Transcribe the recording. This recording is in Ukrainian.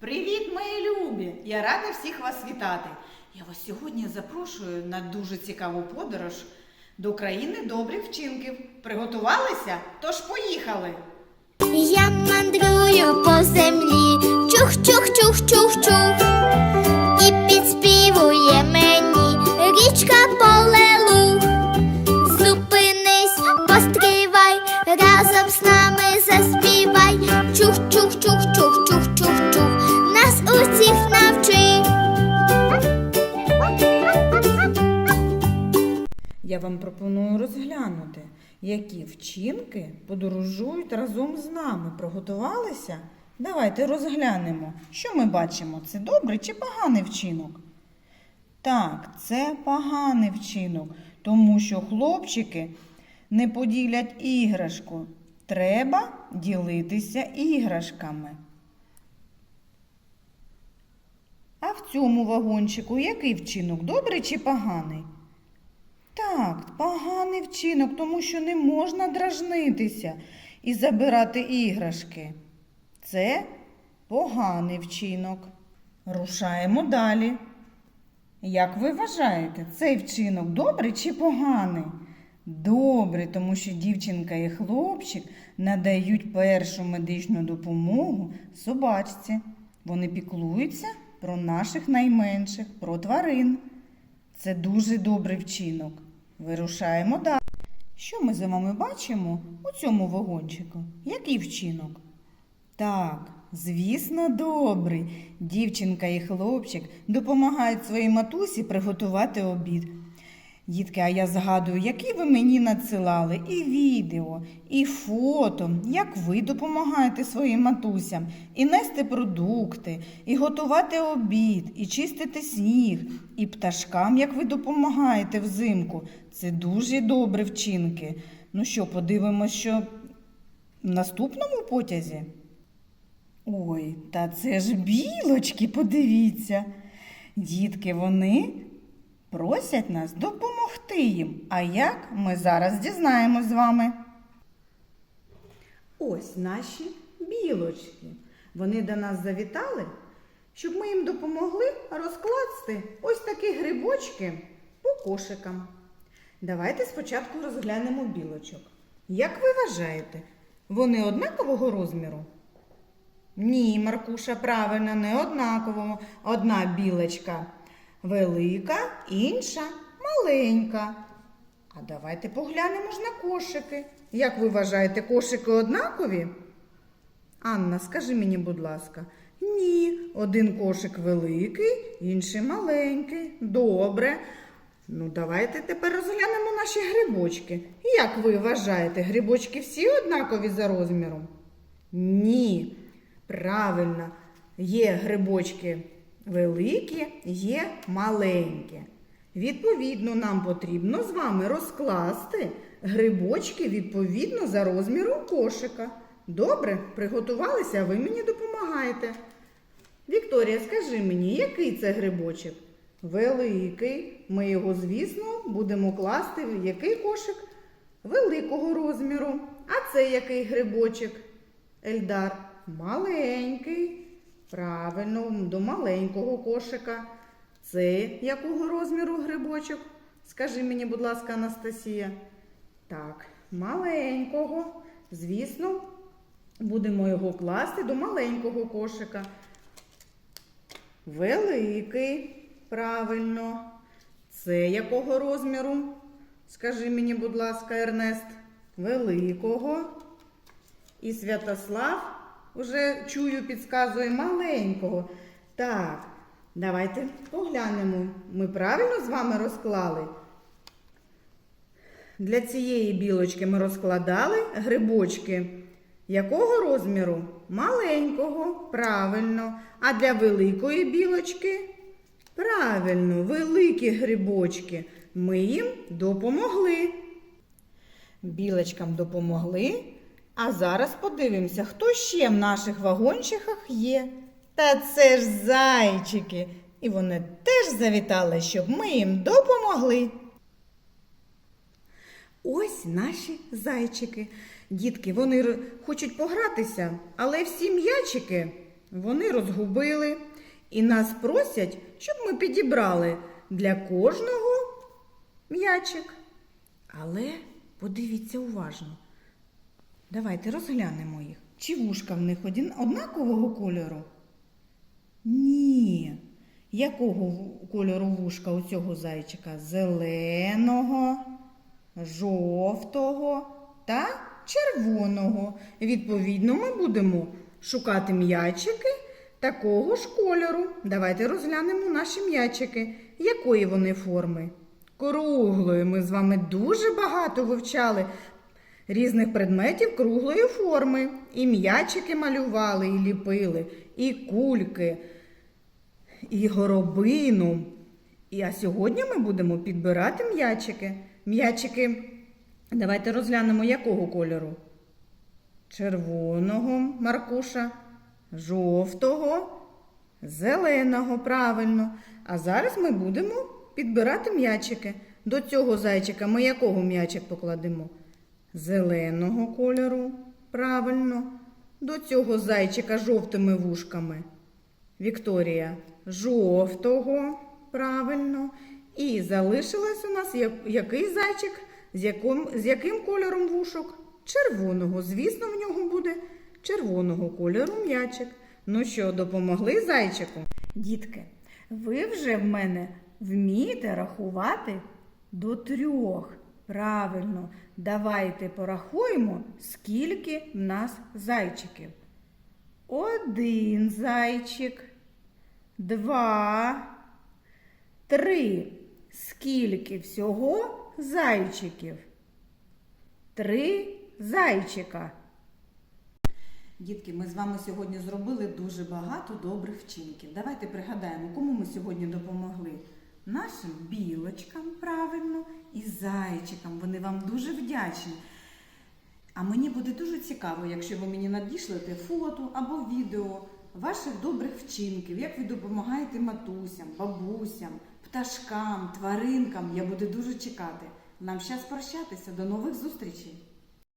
Привіт, мої любі! Я рада всіх вас вітати. Я вас сьогодні запрошую на дуже цікаву подорож до країни добрих вчинків. Приготувалися? Тож поїхали! Я мандрую по землі, чух, чух, чух, чух, чух. І підспівує мені річка поле луг. Зупинись, постривай, разом з нами заспівай. Чух, вам пропоную розглянути, які вчинки подорожують разом з нами. Приготувалися? Давайте розглянемо, що ми бачимо, це добрий чи поганий вчинок. Так, це поганий вчинок, тому що хлопчики не поділять іграшку. Треба ділитися іграшками. А в цьому вагончику який вчинок? Добрий чи поганий? Так, поганий вчинок, тому що не можна дражнитися і забирати іграшки. Це поганий вчинок. Рушаємо далі. Як ви вважаєте, цей вчинок добрий чи поганий? Добрий, тому що дівчинка і хлопчик надають першу медичну допомогу собачці. Вони піклуються про наших найменших, про тварин. Це дуже добрий вчинок. Вирушаємо далі. Що ми з вами бачимо у цьому вагончику? Який вчинок? Так, звісно, добрий. Дівчинка і хлопчик допомагають своїй матусі приготувати обід. Дітки, а я згадую, які ви мені надсилали і відео, і фото, як ви допомагаєте своїм матусям і нести продукти, і готувати обід, і чистити сніг, і пташкам, як ви допомагаєте взимку. Це дуже добрі вчинки. Ну що, подивимось, що в наступному потязі? Ой, та це ж білочки, подивіться. Дітки, вони просять нас допомогти їм. А як ми зараз дізнаємось з вами? Ось наші білочки. Вони до нас завітали, щоб ми їм допомогли розкласти ось такі грибочки по кошикам. Давайте спочатку розглянемо білочок. Як ви вважаєте, вони однакового розміру? Ні, Маркуша, правильно, не однакового. Одна білочка велика, інша маленька. А давайте поглянемо ж на кошики. Як ви вважаєте, кошики однакові? Анна, скажи мені, будь ласка. Ні, один кошик великий, інший маленький. Добре. Ну, давайте тепер розглянемо наші грибочки. Як ви вважаєте, грибочки всі однакові за розміром? Ні. Правильно, є грибочки великі, є маленькі. Відповідно, нам потрібно з вами розкласти грибочки відповідно за розміром кошика. Добре, приготувалися, а ви мені допомагаєте. Вікторія, скажи мені, який це грибочок? Великий. Ми його, звісно, будемо класти в який кошик? Великого розміру. А це який грибочок? Ельдар. Маленький. Правильно, до маленького кошика. Це якого розміру грибочок? Скажи мені, будь ласка, Анастасія. Так, маленького. Звісно, будемо його класти до маленького кошика. Великий. Правильно. Це якого розміру? Скажи мені, будь ласка, Ернест. Великого. І Святослав уже чую, підказує маленького. Так, давайте поглянемо. Ми правильно з вами розклали? Для цієї білочки ми розкладали грибочки. Якого розміру? Маленького, правильно. А для великої білочки? Правильно, великі грибочки. Ми їм допомогли. Білочкам допомогли. А зараз подивимося, хто ще в наших вагончиках є. Та це ж зайчики. І вони теж завітали, щоб ми їм допомогли. Ось наші зайчики. Дітки, вони хочуть погратися, але всі м'ячики Вони розгубили і нас просять, щоб ми підібрали для кожного м'ячик. Але подивіться уважно. Давайте розглянемо їх. Чи вушка в них однакового кольору? Ні. Якого кольору вушка у цього зайчика? Зеленого, жовтого та червоного. Відповідно, ми будемо шукати м'ячики такого ж кольору. Давайте розглянемо наші м'ячики. Якої вони форми? Круглої. Ми з вами дуже багато вивчали різних предметів круглої форми. І м'ячики малювали, і ліпили, і кульки, і горобину. І, а сьогодні ми будемо підбирати м'ячики. М'ячики, давайте розглянемо, якого кольору? Червоного Маркуша, жовтого, зеленого, правильно. А зараз ми будемо підбирати м'ячики. До цього зайчика ми якого м'ячик покладемо? Зеленого кольору, правильно. До цього зайчика жовтими вушками. Вікторія жовтого, правильно. І залишилась у нас який зайчик, з яким, з яким кольором вушок? Червоного. Звісно, в нього буде червоного кольору м'ячик. Ну що, допомогли зайчику? Дітки, ви вже в мене вмієте рахувати до трьох. Правильно, давайте порахуємо, скільки в нас зайчиків. Один зайчик, два, три. Скільки всього зайчиків? Три зайчика. Дітки, ми з вами сьогодні зробили дуже багато добрих вчинків. Давайте пригадаємо, кому ми сьогодні допомогли. Нашим білочкам, правильно, і зайчикам. Вони вам дуже вдячні. А мені буде дуже цікаво, якщо ви мені надішлете фото або відео ваших добрих вчинків, як ви допомагаєте матусям, бабусям, пташкам, тваринкам. Я буду дуже чекати. Нам час прощатися. До нових зустрічей!